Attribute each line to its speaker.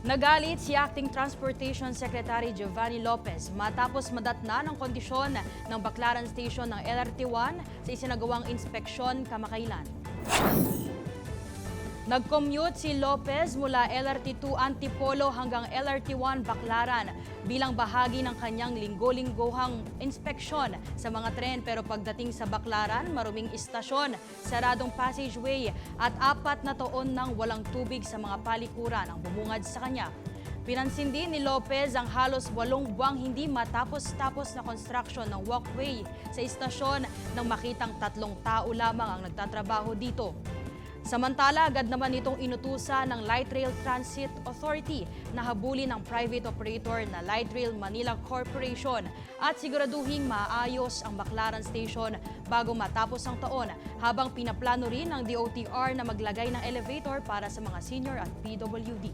Speaker 1: Nagalit si Acting Transportation Secretary Giovanni Lopez matapos madatna ng kondisyon ng Baclaran Station ng LRT-1 sa isinagawang inspeksyon kamakailan. Nag-commute si Lopez mula LRT2 Antipolo hanggang LRT1 Baclaran bilang bahagi ng kanyang linggo-linggohang inspeksyon sa mga tren pero pagdating sa Baclaran, maruming istasyon, saradong passageway at apat na taon nang walang tubig sa mga palikuran ang bumungad sa kanya. Pinansin din ni Lopez ang halos walong buwang hindi matapos-tapos na construction ng walkway sa istasyon nang makitang tatlong tao lamang ang nagtatrabaho dito. Samantala, agad naman itong inutusan ng Light Rail Transit Authority na habulin ng private operator na Light Rail Manila Corporation at siguraduhing maayos ang Baclaran Station bago matapos ang taon habang pinaplano rin ng DOTR na maglagay ng elevator para sa mga senior at PWD.